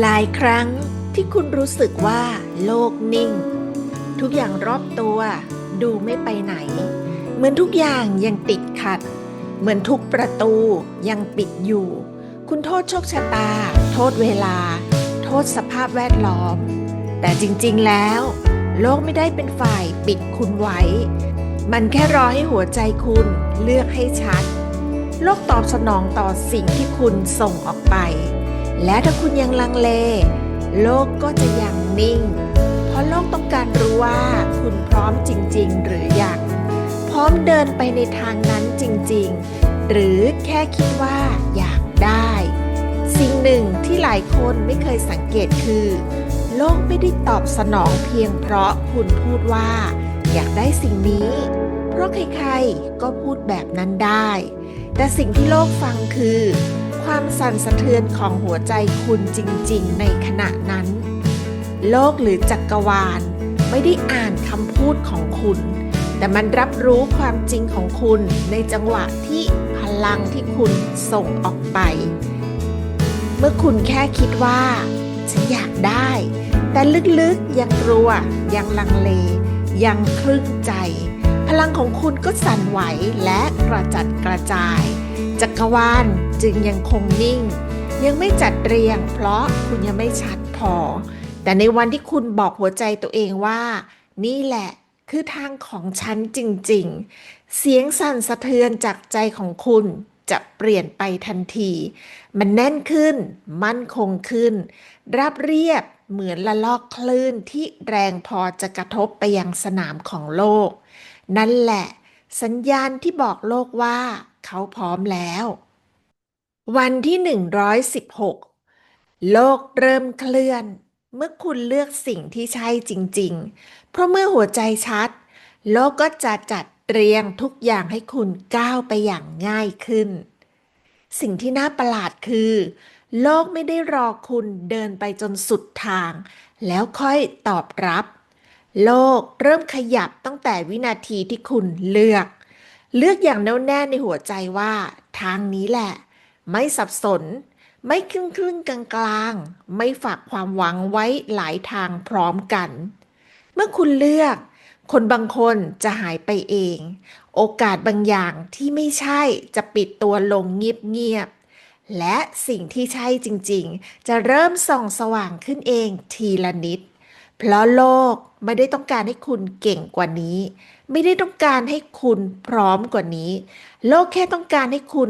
หลายครั้งที่คุณรู้สึกว่าโลกนิ่ง ทุกอย่างรอบตัวดูไม่ไปไหน เหมือนทุกอย่างยังติดขัด เหมือนทุกประตูยังปิดอยู่ คุณโทษโชคชะตา โทษเวลา โทษสภาพแวดล้อม แต่จริงๆแล้ว โลกไม่ได้เป็นฝ่ายปิดคุณไว้ มันแค่รอให้หัวใจคุณเลือกให้ชัด โลกตอบสนองต่อสิ่งที่คุณส่งออกไป และถ้าคุณยังลังเล โลกก็จะยังนิ่ง เพราะโลกต้องการรู้ว่าคุณพร้อมจริง ๆ หรือยังพร้อมเดินไปในทางนั้นจริง ๆ หรือแค่คิดว่าอยากได้ สิ่งหนึ่งที่หลายคนไม่เคยสังเกตคือ โลกไม่ได้ตอบสนองเพียงเพราะคุณพูดว่า อยากได้สิ่งนี้ เพราะใครๆก็พูดแบบนั้นได้ แต่สิ่งที่โลกฟังคือ สั่นสะเทือนของหัวใจคุณจริงๆ ในขณะนั้น โลกหรือจักรวาล ไม่ได้อ่านคำพูดของคุณ แต่มันรับรู้ความจริงของคุณในจังหวะที่พลังที่คุณส่งออกไป เมื่อคุณแค่คิดว่า ฉันอยากได้ แต่ลึกๆยังกลัว ยังลังเล ยังครึ่งใจ พลังของคุณก็สั่นไหวและกระจัดกระจาย จักรวาลจึงยังคงนิ่ง ยังไม่จัดเรียง เพราะคุณยังไม่ชัดพอ แต่ในวันที่คุณบอกหัวใจตัวเองว่า นี่แหละคือทางของฉันจริงๆ เสียงสั่นสะเทือนจากใจของคุณจะเปลี่ยนไปทันที มันแน่นขึ้น มั่นคงขึ้นราบเรียบเหมือนละลอกคลื่นที่แรงพอจะกระทบไปยังสนามของโลก นั่นแหละ สัญญาณที่บอกโลกว่า เขาพร้อมแล้ว วันที่ 116 โลกเริ่มเคลื่อน เมื่อคุณเลือกสิ่งที่ใช่จริง ๆ เพราะเมื่อหัวใจชัด โลกก็จะจัดเรียงทุกอย่างให้คุณก้าวไปอย่างง่ายขึ้น สิ่งที่น่าประหลาดคือ โลกไม่ได้รอคุณเดินไปจนสุดทาง แล้วค่อยตอบรับ โลกเริ่มขยับตั้งแต่วินาทีที่คุณเลือก เลือกอย่างแน่วแน่ในหัวใจว่า ทางนี้แหละ ไม่สับสน ไม่ครึ่งครึ่งกลางกลางไม่ฝากความหวังไว้หลายทางพร้อมกัน เมื่อคุณเลือก คนบางคนจะหายไปเอง โอกาสบางอย่างที่ไม่ใช่จะปิดตัวลงเงียบๆและสิ่งที่ใช่จริงๆ จะเริ่มส่องสว่างขึ้นเองทีละนิด เพราะโลกไม่ได้ต้องการให้คุณเก่งกว่านี้ ไม่ได้ต้องการให้คุณพร้อมกว่านี้ โลกแค่ต้องการให้คุณ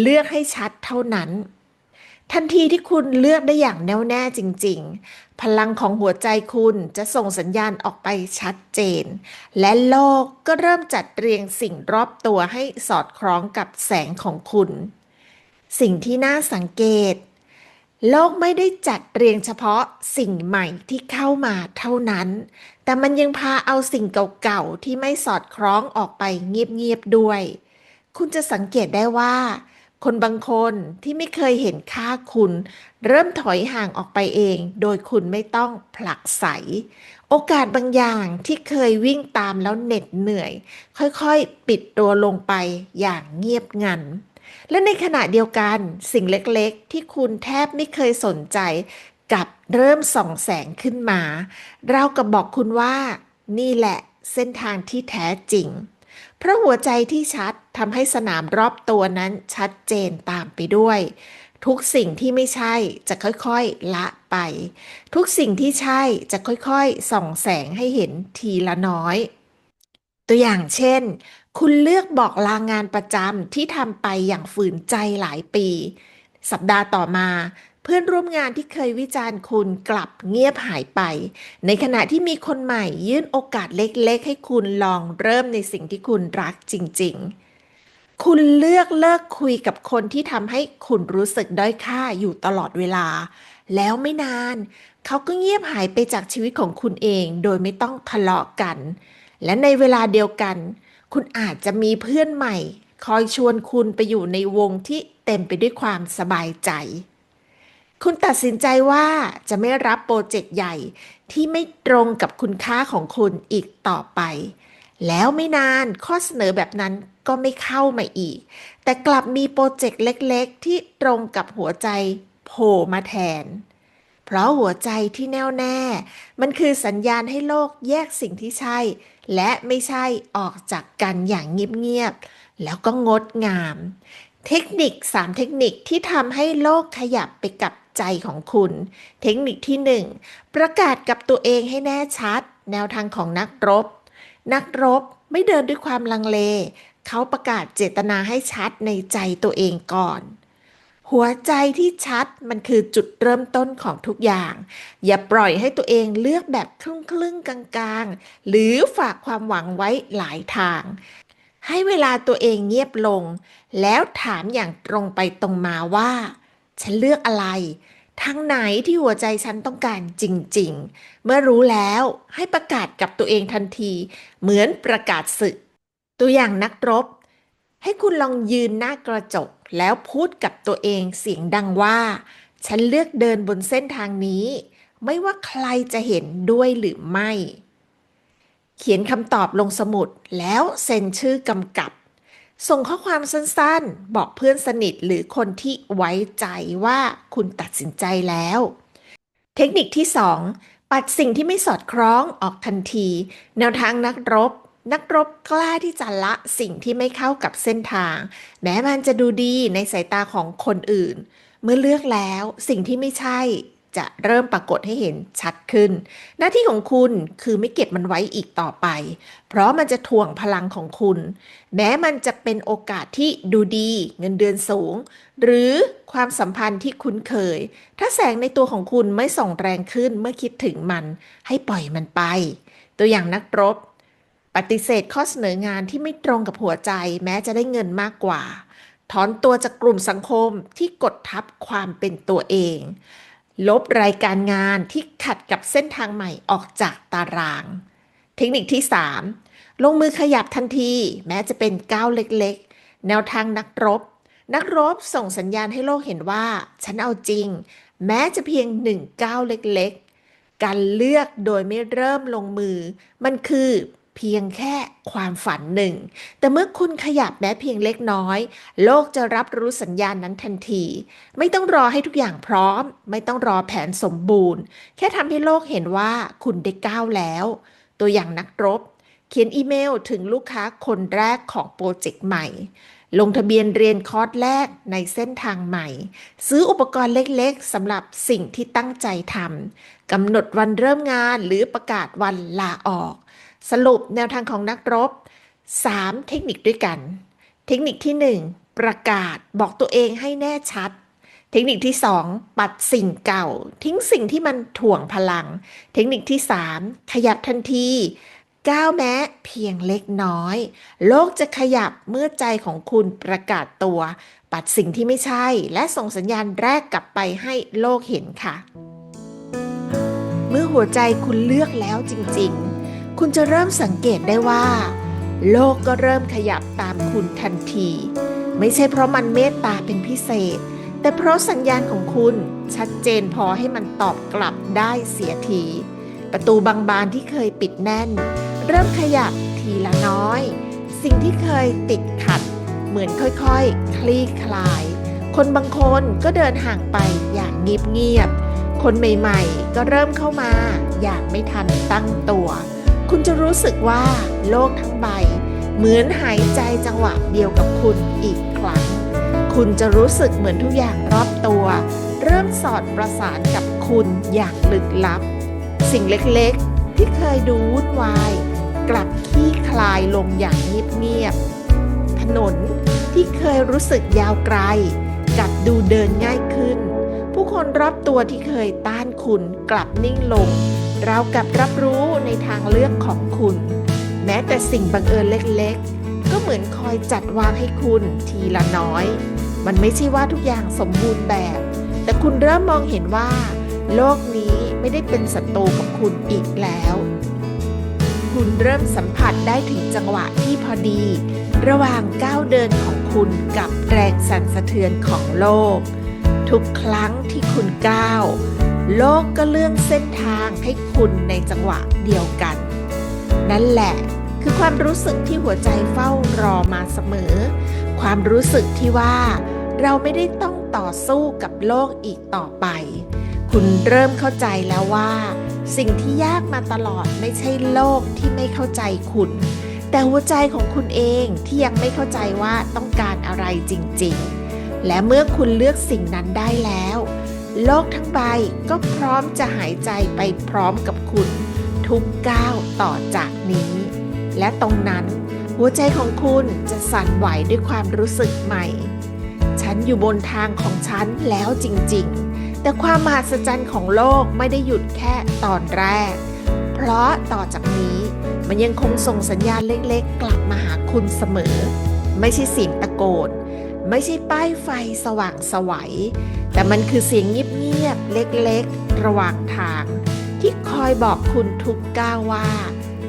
เลือกให้ชัดเท่านั้น ทันทีที่คุณเลือกได้อย่างแน่วแน่จริง ๆ พลังของหัวใจคุณจะส่งสัญญาณออกไปชัดเจน และโลกก็เริ่มจัดเรียงสิ่งรอบตัวให้สอดคล้องกับแสงของคุณ สิ่งที่น่าสังเกต โลกไม่ได้จัดเรียงเฉพาะสิ่งใหม่ที่เข้ามาเท่านั้น แต่มันยังพาเอาสิ่งเก่าๆ ที่ไม่สอดคล้องออกไปเงียบๆด้วย คุณจะสังเกตได้ว่า คนบางคนที่ไม่เคยเห็นค่าคุณ เริ่มถอยห่างออกไปเอง โดยคุณไม่ต้องผลักไสโอกาสบางอย่างที่เคยวิ่งตามแล้วเหน็ดเหนื่อย ค่อยๆ ปิดตัวลงไปอย่างเงียบงัน และในขณะเดียวกันสิ่งเล็กๆ ที่คุณแทบไม่เคยสนใจกับเริ่มส่องแสงขึ้นมา เรากับบอกคุณว่านี่แหละเส้นทางที่แท้จริง เพราะหัวใจที่ชัดทำให้สนามรอบตัวนั้นชัดเจนตามไปด้วย ทุกสิ่งที่ไม่ใช่จะค่อยๆละไป ทุกสิ่งที่ใช่จะค่อยๆส่องแสงให้เห็นทีละน้อย ตัวอย่างเช่น คุณเลือกบอกลางานประจำที่ทำไปอย่างฝืนใจหลายปี สัปดาห์ต่อมา เพื่อนร่วมงานที่เคยวิจารณ์คุณกลับเงียบหายไป ในขณะที่มีคนใหม่ยื่นโอกาสเล็กๆ ให้คุณลองเริ่มในสิ่งที่คุณรักจริง ๆ คุณเลือกเลิกคุยกับคนที่ทำให้คุณรู้สึกด้อยค่าอยู่ตลอดเวลา แล้วไม่นาน เขาก็เงียบหายไปจากชีวิตของคุณเอง โดยไม่ต้องทะเลาะกัน และในเวลาเดียวกัน คุณอาจจะมีเพื่อนใหม่ คอยชวนคุณไปอยู่ในวงที่เต็มไปด้วยความสบายใจ คุณตัดสินใจว่าจะไม่รับโปรเจกต์ใหญ่ที่ไม่ตรงกับคุณค่าของคุณอีกต่อไป แล้วไม่นานข้อเสนอแบบนั้นก็ไม่เข้ามาอีก แต่กลับมีโปรเจกต์เล็กๆ ที่ตรงกับหัวใจโผล่มาแทน เพราะหัวใจที่แน่วแน่ มันคือสัญญาณให้โลกแยกสิ่งที่ใช่ และไม่ใช่ออกจากกันอย่างเงียบๆ แล้วก็งดงาม เทคนิค 3 เทคนิคที่ทำให้โลกขยับไปกับใจของคุณ เทคนิคที่ 1 ประกาศกับตัวเองให้แน่ชัด แนวทางของนักรบ นักรบไม่เดินด้วยความลังเล เขาประกาศเจตนาให้ชัดในใจตัวเองก่อน หัวใจที่ชัดมันคือจุดเริ่มต้นของทุกอย่าง อย่าปล่อยให้ตัวเองเลือกแบบครึ่งครึ่งๆกลางๆ หรือฝากความหวังไว้หลายทาง ให้เวลาตัวเองเงียบลง แล้วถามอย่างตรงไปตรงมาว่า ฉันเลือกอะไรทางไหนที่หัวใจฉันต้องการจริงๆ เมื่อรู้แล้วให้ประกาศกับตัวเองทันที เหมือนประกาศศึก ตัวอย่างนักรบ ให้คุณลองยืนหน้ากระจกแล้วพูดกับตัวเองเสียงดังว่า ฉันเลือกเดินบนเส้นทางนี้ ไม่ว่าใครจะเห็นด้วยหรือไม่ เขียนคำตอบลงสมุดแล้วเซ็นชื่อกำกับ ส่งข้อความสั้นๆ บอกเพื่อนสนิทหรือคนที่ไว้ใจว่าคุณตัดสินใจแล้ว เทคนิคที่ 2 ปัดสิ่งที่ไม่สอดคล้องออกทันที แนวทางนักรบ นักรบกล้าที่จะละสิ่งที่ไม่เข้ากับเส้นทาง แม้มันจะดูดีในสายตาของคนอื่น เมื่อเลือกแล้วสิ่งที่ไม่ใช่จะเริ่มปรากฏให้เห็นชัดขึ้น หน้าที่ของคุณคือไม่เก็บมันไว้อีกต่อไป เพราะมันจะถ่วงพลังของคุณ แม้มันจะเป็นโอกาสที่ดูดีเงินเดือนสูง หรือความสัมพันธ์ที่คุ้นเคย ถ้าแสงในตัวของคุณไม่ส่องแรงขึ้นเมื่อคิดถึงมัน ให้ปล่อยมันไป ตัวอย่างนักรบ ปฏิเสธข้อเสนองานที่ไม่ตรงกับหัวใจ แม้จะได้เงินมากกว่า ถอนตัวจากกลุ่มสังคมที่กดทับความเป็นตัวเอง ลบรายการงานที่ขัดกับเส้นทางใหม่ออกจากตาราง เทคนิคที่ 3 ลงมือขยับทันที แม้จะเป็นก้าวเล็กๆ แนวทางนักรบ นักรบส่งสัญญาณให้โลกเห็นว่า ฉันเอาจริง แม้จะเพียงหนึ่งก้าวเล็กๆ การเลือกโดยไม่เริ่มลงมือ มันคือ เพียงแค่ความฝันหนึ่ง แต่เมื่อคุณขยับแม้เพียงเล็กน้อย โลกจะรับรู้สัญญาณนั้นทันที ไม่ต้องรอให้ทุกอย่างพร้อม ไม่ต้องรอแผนสมบูรณ์ แค่ทำให้โลกเห็นว่าคุณได้ก้าวแล้ว ตัวอย่างนักรบ เขียนอีเมลถึงลูกค้าคนแรกของโปรเจกต์ใหม่ ลงทะเบียนเรียนคอร์สแรกในเส้นทางใหม่ ซื้ออุปกรณ์เล็กๆสำหรับสิ่งที่ตั้งใจทำกำหนดวันเริ่มงานหรือประกาศวันลาออก สรุปแนวทางของนักรบ 3 เทคนิคด้วยกัน เทคนิคที่ 1 ประกาศบอกตัวเองให้แน่ชัด เทคนิคที่ 2 ปัดสิ่งเก่า ทิ้งสิ่งที่มันถ่วงพลัง เทคนิคที่ 3 ขยับทันทีก้าวแม้เพียงเล็กน้อย โลกจะขยับเมื่อใจของคุณประกาศตัว ปัดสิ่งที่ไม่ใช่ และส่งสัญญาณแรกกลับไปให้โลกเห็นค่ะ เมื่อหัวใจคุณเลือกแล้วจริง ๆ คุณจะเริ่มสังเกตได้ว่า โลกก็เริ่มขยับตามคุณทันที ไม่ใช่เพราะมันเมตตาเป็นพิเศษ แต่เพราะสัญญาณของคุณชัดเจนพอให้มันตอบกลับได้เสียที ประตูบางบานที่เคยปิดแน่น เริ่มขยับทีละน้อย สิ่งที่เคยติดขัด เหมือนค่อยๆคลี่คลาย คนบางคนก็เดินห่างไปอย่างเงียบๆคนใหม่ๆ ก็เริ่มเข้ามาอย่างไม่ทันตั้งตัว คุณจะรู้สึกว่าโลกทั้งใบ เหมือนหายใจจังหวะเดียวกับคุณอีกครั้ง คุณจะรู้สึกเหมือนทุกอย่างรอบตัว เริ่มสอดประสานกับคุณอย่างลึกลับ สิ่งเล็กๆ ที่เคยดูวุ่นวาย กลับคลี่คลายลงอย่างเงียบๆถนนที่เคยรู้สึกยาวไกล กลับดูเดินง่ายขึ้น ผู้คนรอบตัวที่เคยต้านคุณกลับนิ่งลง เรากับรับรู้ในทางเลือกของคุณ แม้แต่สิ่งบังเอิญเล็กๆ ก็เหมือนคอยจัดวางให้คุณทีละน้อย มันไม่ใช่ว่าทุกอย่างสมบูรณ์แบบ แต่คุณเริ่มมองเห็นว่า โลกนี้ไม่ได้เป็นศัตรูกับคุณอีกแล้ว คุณเริ่มสัมผัสได้ถึงจังหวะที่พอดี ระหว่างก้าวเดินของคุณกับแรงสั่นสะเทือนของโลก ทุกครั้งที่คุณก้าวโลกก็เลื่อนเส้นทางให้คุณในจังหวะเดียวกัน นั่นแหละคือความรู้สึกที่หัวใจเฝ้ารอมาเสมอ ความรู้สึกที่ว่าเราไม่ได้ต้องต่อสู้กับโลกอีกต่อไปคคุณเริ่มเข้าใจแล้วว่า สิ่งที่ยากมาตลอดไม่ใช่โลกที่ไม่เข้าใจคุณ แต่หัวใจของคุณเองที่ยังไม่เข้าใจว่าต้องการอะไรจริง ๆ และเมื่อคุณเลือกสิ่งนั้นได้แล้ว โลกทั้งใบก็พร้อมจะหายใจไปพร้อมกับคุณ ทุกก้าวต่อจากนี้ และตรงนั้น หัวใจของคุณจะสั่นไหวด้วยความรู้สึกใหม่ ฉันอยู่บนทางของฉันแล้วจริงๆ แต่ความมหัศจรรย์ของโลกไม่ได้หยุดแค่ตอนแรก เพราะต่อจากนี้มันยังคงส่งสัญญาณเล็กๆ กลับมาหาคุณเสมอ ไม่ใช่เสียงตะโกน ไม่ใช่ป้ายไฟสว่างสวัย แต่มันคือเสียงเงียบๆ เล็กๆ ระหว่างทาง ที่คอยบอกคุณทุกก้าวว่า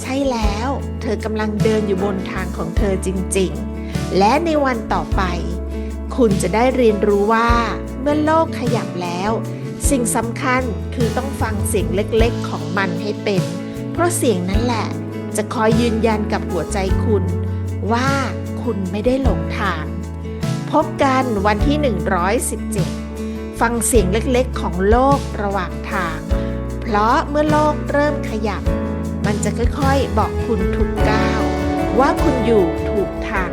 ใช่แล้วเธอกำลังเดินอยู่บนทางของเธอจริงๆ และในวันต่อไป คุณจะได้เรียนรู้ว่า เมื่อโลกขยับแล้ว สิ่งสำคัญคือต้องฟังเสียงเล็กๆ ของมันให้เป็น เพราะเสียงนั้นแหละ จะคอยยืนยันกับหัวใจคุณ ว่าคุณไม่ได้หลงทาง พบกันวันที่ 117 ฟังเสียงเล็กๆของโลกระหว่างทาง เพราะเมื่อโลกเริ่มขยับ มันจะค่อยๆ บอกคุณทุกก้าวว่าคุณอยู่ถูกทาง